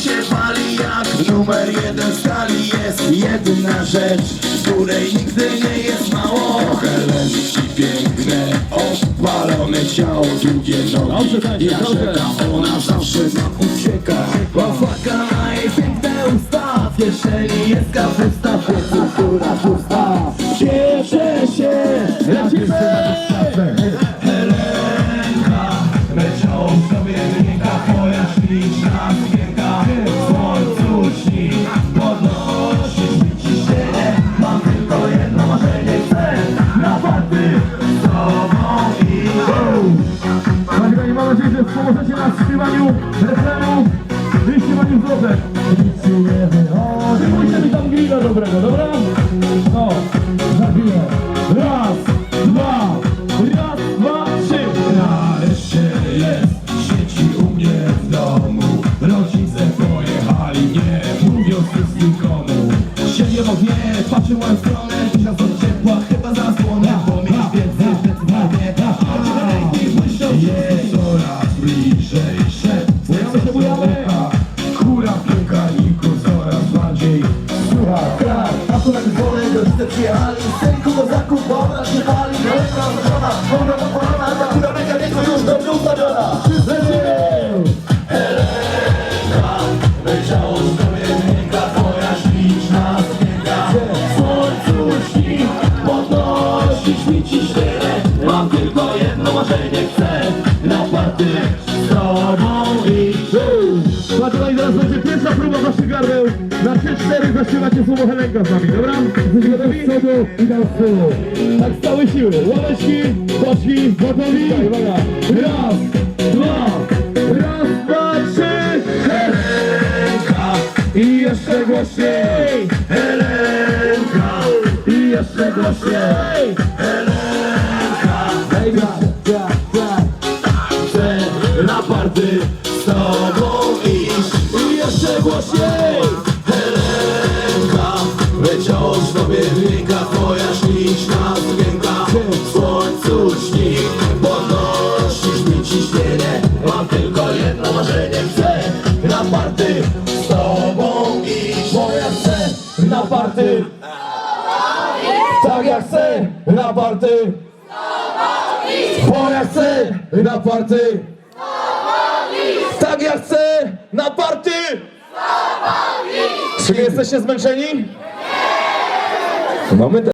się pali jak numer jeden stali Jest jedna rzecz, której nigdy nie jest mało. Helenki piękne, opalone ciało, długie nogi. Dobrze, tańczy, Ja dobrze. czekam, ona zawsze nam ucieka. Łapaka na jej piękne usta W kieszeni jest kapusta, piecu która pusta. Cieszę się, lecimy! Helenka, leciał w sobie wynika Twoja śliczna pomożecie nas w śpiewaniu refrenu i śpiewaniu wychodzi. Pójdzie mi tam grilla dobrego, dobra? Siedzi obok mnie, patrzy w stronę Tysiąc od ciepła, chyba zasłonę Bo mieć więcej zdecydowanie Ręki błyszczą Jest coraz bliżej szep się, bujamy. Kura piłka i coraz bardziej Słucha. Krak A tu na dzwonek rodzice przyjechali z tobą iść tutaj zaraz będzie pierwsza próba waszych gardeł. Na 3-4 zaśpiewacie słowo Helenka z dobra? Jesteście gotowi? Z przodu i tyłu. Tak z całej siły. Ławeczki, boczki, gotowi? Raz, dwa, raz, dwa, trzy. Helenka i jeszcze głośniej Helenka i jeszcze głośniej Helenka jeszcze głośniej Helenka Leciało w tobie wynika twoja śliczna sukienka. W słońcu śni Podnosisz mi ciśnienie. Mam tylko jedno marzenie Chcę na party z tobą iść. Bo ja chcę na party. Tak na party. Bo ja chcę na party Tak ja chcę na party Czy jesteście zmęczeni? Mamy.